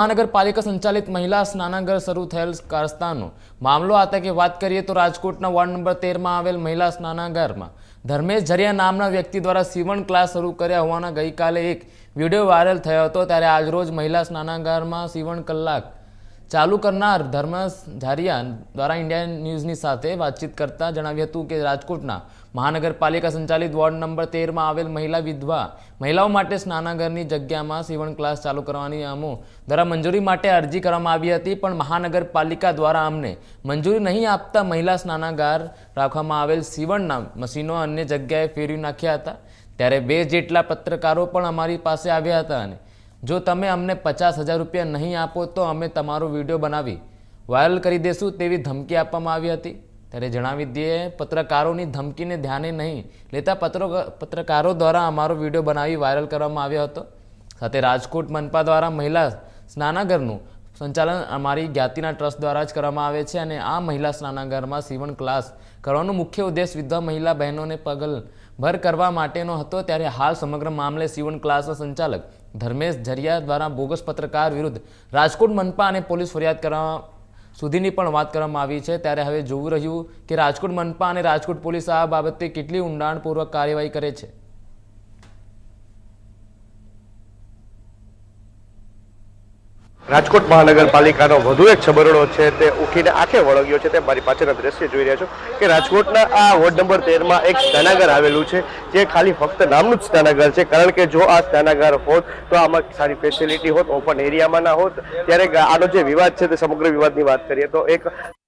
મહાનગરપાલિકા સંચાલિત મહિલા સ્નાનાગર શરૂ થયેલ કારસ્તાનો. મામલો આતંકે વાત કરીએ તો રાજકોટના વોર્ડ નંબર તેરમાં આવેલ મહિલા સ્નાનાગારમાં. ધર્મેશ ઝરિયા નામના વ્યક્તિ દ્વારા સીવણ ક્લાસ શરૂ કર્યા હોવાના ગઈકાલે એક વીડિયો વાયરલ થયો હતો. ત્યારે આજરોજ મહિલા સ્નાનાગારમાં સીવણ કલાક ચાલુ કરનાર ધર્મ ઝારિયા દ્વારા ઇન્ડિયા ન્યૂઝની સાથે વાતચીત કરતા જણાવ્યું હતું કે રાજકોટના મહાનગરપાલિકા સંચાલિત વોર્ડ નંબર તેરમાં આવેલ મહિલા વિધવા મહિલાઓ માટે સ્નાનાગરની જગ્યામાં સીવણ ક્લાસ ચાલુ કરવાની અમો દ્વારા મંજૂરી માટે અરજી કરવામાં આવી હતી, પણ મહાનગરપાલિકા દ્વારા અમને મંજૂરી નહીં આપતા મહિલા સ્નાનાગાર રાખવામાં આવેલ સીવણના મશીનો અન્ય જગ્યાએ ફેરવી નાખ્યા હતા. ત્યારે બે જેટલા પત્રકારો પણ અમારી પાસે આવ્યા હતા અને જો તમે અમને પચાસ હજાર રૂપિયા નહીં આપો તો અમે તમારો વીડિયો બનાવી વાયરલ કરી દેશું તેવી ધમકી આપવામાં આવી હતી. ત્યારે જણાવી દઈએ, પત્રકારોની ધમકીને ધ્યાને નહીં લેતા પત્રો, પત્રકારો દ્વારા અમારો વીડિયો બનાવી વાયરલ કરવામાં આવ્યો હતો. સાથે રાજકોટ મનપા દ્વારા મહિલા સ્નાનાગરનું સંચાલન અમારી જ્ઞાતિના ટ્રસ્ટ દ્વારા જ કરવામાં આવે છે અને આ મહિલા સ્નાનાગારમાં સીવણ ક્લાસ કરવાનો મુખ્ય ઉદ્દેશ વિધવા મહિલા બહેનોને પગલ ભર કરવા માટેનો હતો. ત્યારે હાલ સમગ્ર મામલે સીવણ ક્લાસના સંચાલક ધર્મેશ ઝરિયા દ્વારા બોગસ પત્રકાર વિરુદ્ધ રાજકોટ મનપા અને પોલીસ ફરિયાદ કરવા સુધીની પણ વાત કરવામાં આવી છે. ત્યારે હવે જોવું રહ્યું કે રાજકોટ મનપા અને રાજકોટ પોલીસ આ બાબતે કેટલી ઊંડાણપૂર્વક કાર્યવાહી કરે છે. રાજકોટ મહાનગરપાલિકાનો વધુ એક છબરડો છે તે ઉઠીને આંખે વળગ્યો છે. તે મારી પાછળના દ્રશ્ય જોઈ રહ્યા છો કે રાજકોટના આ વોર્ડ નંબર તેરમાં એક સ્નાનાગર આવેલું છે. જે ખાલી ફક્ત નામનું જ સ્નાનાગર છે. કારણ કે જો આ સ્નાનાગર હોત તો આમાં સારી ફેસિલિટી હોત ઓપન એરિયામાં ના હોત. ત્યારે આનો જે વિવાદ છે તે સમગ્ર વિવાદની વાત કરીએ તો એક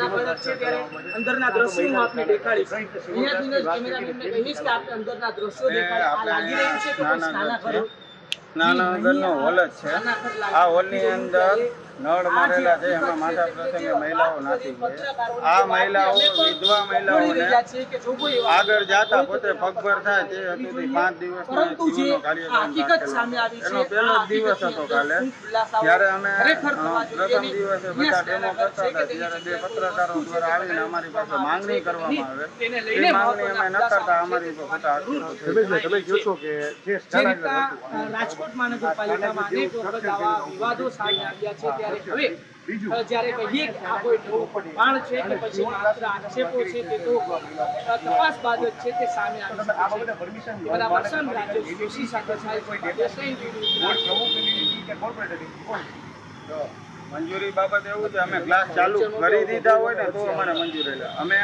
જોઈ રહ્યા છો ત્યારે અંદરના દ્રશ્યો હું આપને દેખાડીશ. અહીંયાથી કેમેરામેનને કહીશ કે આપને અંદરના દ્રશ્યો દેખાડે આ લાગી રહ્યું છે કે કોઈ સ્નાનાગર સ્નાનાગરનો હોલ જ છે. આ હોલની અંદર નળ મારેલા છે એમાં માથા પ્રસંગે મહિલાઓ નાતી છે. આ મહિલાઓ વિધવા મહિલાઓને આગળ જાતા પોતે પગભર થાય તે હતુંથી પાંચ દિવસનો કાર્યક્રમ એનો પહેલો જ દિવસ હતો કાલે. ત્યારે અમે પ્રથમ દિવસે બધા ડેમો કરતા હતા ત્યારે બે પત્રકારો દ્વારા આવીને અમારી પાસે માંગણી કરવામાં આવે. એ માંગણી અમે ન કરતા અમારી પોતા તમે કહો છો કે જે રાજકોટ મહાનગરપાલિકામાં અનેક વખત આવા વિવાદો સામે આવ્યા છે ત્યારે હવે જ્યારે કહીએ કે આ કોઈ નવું છે કે પછી માત્ર આક્ષેપો છે તે તો તપાસ બાદ જ છે તે સામે આવી શકે છે. બરાબર વસંત રાજ્ય જોશી સાથે મંજૂરી બાબત એવું છે અમે ક્લાસ ચાલુ કરી દીધા હોય ને તો અમારે મંજૂરી અમે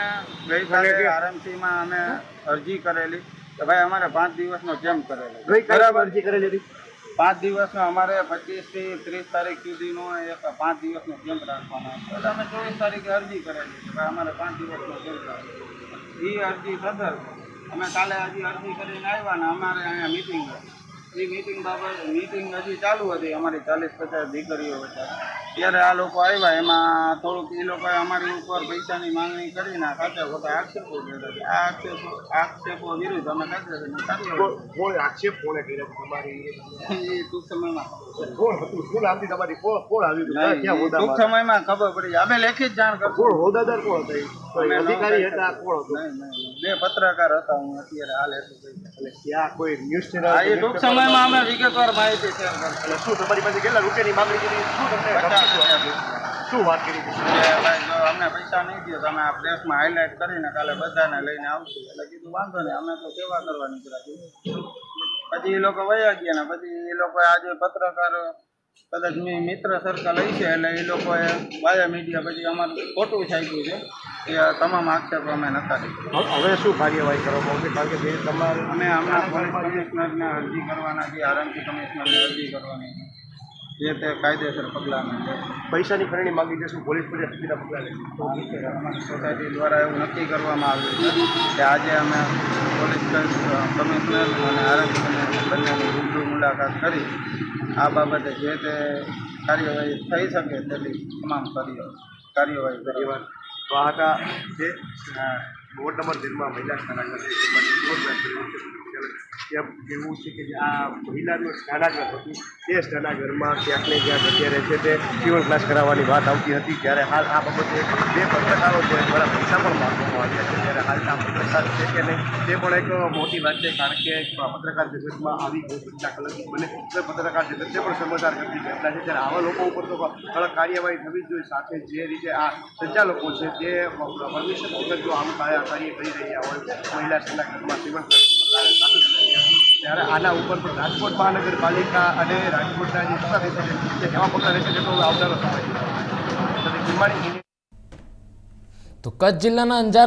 ગઈકાલે આરએમસીમાં અમે અરજી કરેલી. કે ભાઈ અમારે પાંચ દિવસનો કેમ્પ કરેલો ગઈકાલે અરજી કરેલી હતી? પાંચ દિવસનો અમારે પચીસથી ત્રીસ તારીખ સુધીનો એક પાંચ દિવસનો કેમ્પ રાખવાનો એટલે અમે ચોવીસ તારીખે અરજી કરેલી કે ભાઈ અમારે પાંચ દિવસનો કેમ્પ રાખવાનો એ અરજી સદર અમે કાલે હજી અરજી કરીને આવ્યા ને અમારે અહીંયા મિટિંગ એ મિટિંગ બાબત મિટિંગ હજી ચાલુ હતી. અમારી ચાલીસ પચાસ દીકરીઓ હતા. ત્યારે આ લોકો આવ્યા. એમાં થોડુંક એ લોકોએ અમારી ઉપર પૈસાની માંગણી કરીને સાચા ખોટા આક્ષેપો કર્યા. આ આક્ષેપો આક્ષેપો વિરુદ્ધ અમે કોણ આક્ષેપ કોણે કર્યા તમારી એ? ટૂંક સમયમાં. કોણ હતું? શું નામથી તમારી? કોણ કોણ આવ્યું હતું? ક્યાં નહીં, ટૂંક સમયમાં ખબર પડી. અમે લેખિત જાણ કરશું. કોણ હોદ્દાદાર કોણ હતા અધિકારી હતા કોણ હતું? બે પત્રકાર હતા હું અત્યારે હાલ એટલું એટલે ત્યાં કોઈ ન્યૂઝ ચેનલ એ ટૂંક સમયમાં અમે વિગતવાર માહિતી છે એટલે શું તમારી પાસે કેટલા રૂપિયાની માંગણી કરી? શું તમને શું વાત કરી ભાઈ જો અમને પૈસા નહીં દો તમે આ પ્રેસમાં હાઇલાઇટ કરીને કાલે બધાને લઈને આવશું. એટલે કીધું વાંધો નહીં અમે તો સેવા કરવા નીકળ્યા પછી એ લોકો વયા ગયા ને પછી એ લોકો આજે પત્રકારો કદાચ મિત્ર સર્કલ લઈ છે એટલે એ લોકોએ બાયા મીડિયા પછી અમારું ખોટું છાપ્યું છે. આ તમામ આક્ષેપો અમે નકારી હવે શું કાર્યવાહી કરો આવશે? કારણ કે જે તમારે અમે હમણાં પોલીસ કમિશનરને અરજી કરવાના છે આરએમસી કમિશનરને અરજી કરવાની જે તે કાયદેસર પગલાં અમે પૈસાની ખરણી માગી જશું પોલીસ સુધીના પગલાં લેશે અમારી સોસાયટી દ્વારા એવું નક્કી કરવામાં આવ્યું છે કે આજે અમે પોલીસ કમિશનર અને આરએમસી કમિશનર બંનેની રૂબરૂ મુલાકાત કરી આ બાબતે જે તે કાર્યવાહી થઈ શકે તેટલી તમામ કાર્ય કાર્યવાહી કરવા તો આ હતા જે વોર્ડ નંબર તેરમાં મહિલા સ્નાનાગર ત્યાં એવું છે કે આ મહિલાનું સ્નાનાગર હતું તે સ્નાનાગરમાં ક્યાંક ને ક્યાંક અત્યારે છે તે જીવન ક્લાસ કરાવવાની વાત આવતી હતી, ત્યારે હાલ આ બાબતે બે પત્રકારો છે દ્વારા પૈસા પણ માગવામાં આવ્યા છે, ત્યારે હાલ આ પત્રકાર છે કે નહીં, તે પણ એક મોટી વાત છે, કારણ કે પત્રકાર જગતમાં આવી કોઈ ઘટના કલંકિત બને તો પત્રકાર જગત છે પણ સમાચાર કરતી ઘટના છે, ત્યારે આવા લોકો ઉપર તો કડક કાર્યવાહી થવી જ જોઈએ, સાથે જે રીતે આ સંચાલકો છે, તે પરમિશન વગર જો આમ કાર્ય કરી રહ્યા હોય મહિલા સંગઠનમાં સેવન ત્યારે આના ઉપર પણ રાજકોટ મહાનગરપાલિકા અને રાજકોટના જે સત્તાધીશો રહેશે તે કેવા પગલાં રહેશે તે આવનારો સમય તો કચ્છ જિલ્લાના અંજાર